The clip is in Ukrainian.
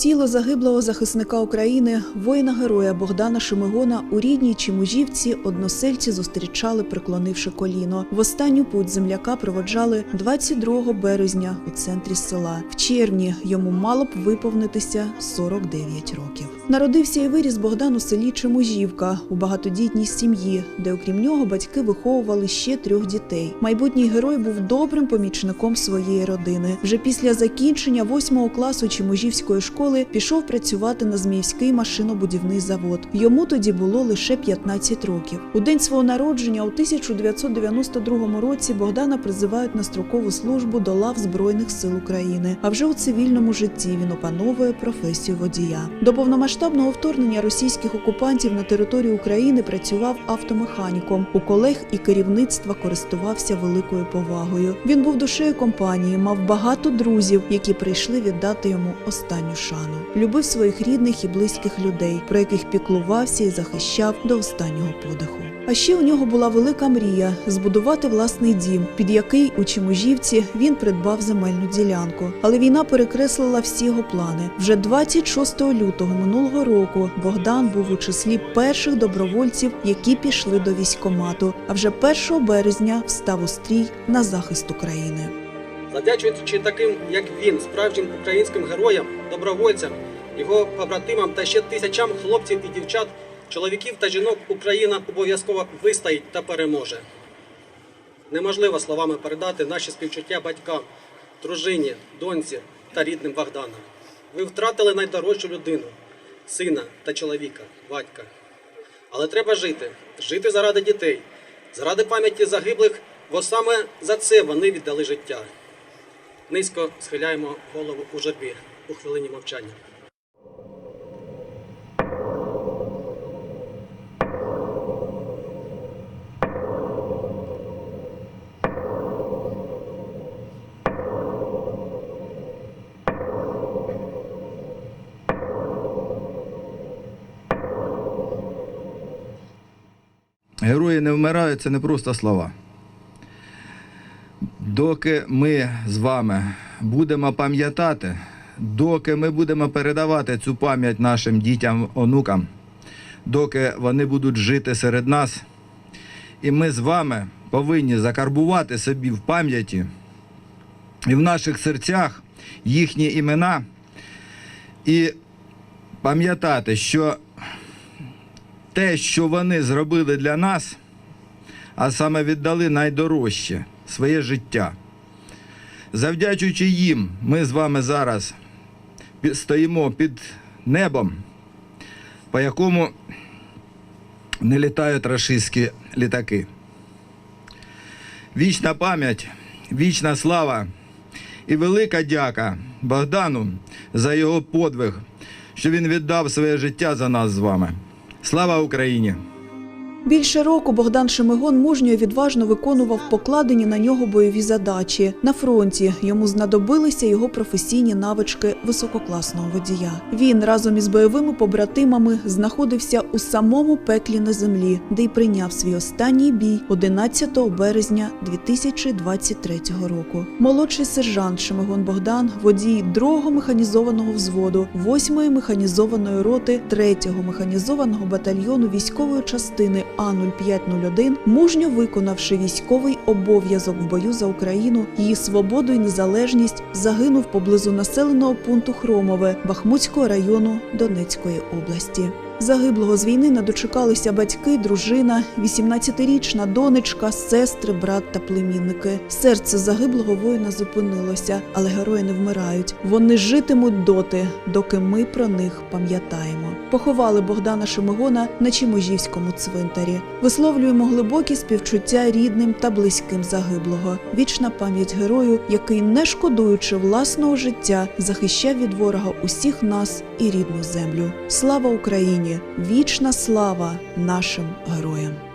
Тіло загиблого захисника України, воїна героя Богдана Шимигона у рідній Чимужівці односельці зустрічали, приклонивши коліно. В останню путь земляка проводжали 22 березня у центрі села. В червні йому мало б виповнитися 49 років. Народився і виріс Богдан у селі Чимужівка у багатодітній сім'ї, де окрім нього батьки виховували ще трьох дітей. Майбутній герой був добрим помічником своєї родини. Вже після закінчення восьмого класу Чимужівської школи пішов працювати на Зміївський машинобудівний завод. Йому тоді було лише 15 років. У день свого народження, у 1992 році, Богдана призивають на строкову службу до лав Збройних сил України. А вже у цивільному житті він опановує професію водія. До повномасштабного вторгнення російських окупантів на територію України працював автомеханіком. У колег і керівництва користувався великою повагою. Він був душею компанії, мав багато друзів, які прийшли віддати йому останню шану. Любив своїх рідних і близьких людей, про яких піклувався і захищав до останнього подиху. А ще у нього була велика мрія збудувати власний дім, під який у Чимужівці він придбав земельну ділянку. Але війна перекреслила всі його плани. Вже 26 лютого минулого року Богдан був у числі перших добровольців, які пішли до військкомату. А вже 1 березня встав у стрій на захист України. Завдячуючи таким, як він, справжнім українським героям, добровольцям, його побратимам та ще тисячам хлопців і дівчат, чоловіків та жінок Україна обов'язково вистоїть та переможе. Неможливо словами передати наші співчуття батькам, дружині, доньці та рідним Богдана. Ви втратили найдорожчу людину, сина та чоловіка, батька. Але треба жити, жити заради дітей, заради пам'яті загиблих, бо саме за це вони віддали життя. Низько схиляємо голову у журбі у хвилині мовчання. Герої не вмирають, це не просто слова. Доки ми з вами будемо пам'ятати, доки ми будемо передавати цю пам'ять нашим дітям, онукам, доки вони будуть жити серед нас, і ми з вами повинні закарбувати собі в пам'яті і в наших серцях їхні імена і пам'ятати, що те, що вони зробили для нас, а саме віддали найдорожче своє життя. Завдячуючи їм, ми з вами зараз стоїмо під небом, по якому не літають рашистські літаки. Вічна пам'ять, вічна слава і велика дяка Богдану за його подвиг, що він віддав своє життя за нас з вами. Слава Україні! Більше року Богдан Шемигон мужньо і відважно виконував покладені на нього бойові задачі. На фронті йому знадобилися його професійні навички висококласного водія. Він разом із бойовими побратимами знаходився у самому пеклі на землі, де й прийняв свій останній бій 11 березня 2023 року. Молодший сержант Шемигон Богдан, водій 2-го механізованого взводу, 8-ї механізованої роти 3-го механізованого батальйону військової частини А-0501, мужньо виконавши військовий обов'язок в бою за Україну, її свободу і незалежність, загинув поблизу населеного пункту Хромове Бахмутського району Донецької області. Загиблого з війни не дочекалися батьки, дружина, 18-річна донечка, сестри, брат та племінники. Серце загиблого воїна зупинилося, але герої не вмирають. Вони житимуть доти, доки ми про них пам'ятаємо. Поховали Богдана Шемигона на Чиможівському цвинтарі. Висловлюємо глибокі співчуття рідним та близьким загиблого. Вічна пам'ять герою, який, не шкодуючи власного життя, захищав від ворога усіх нас і рідну землю. Слава Вічна слава нашим героям!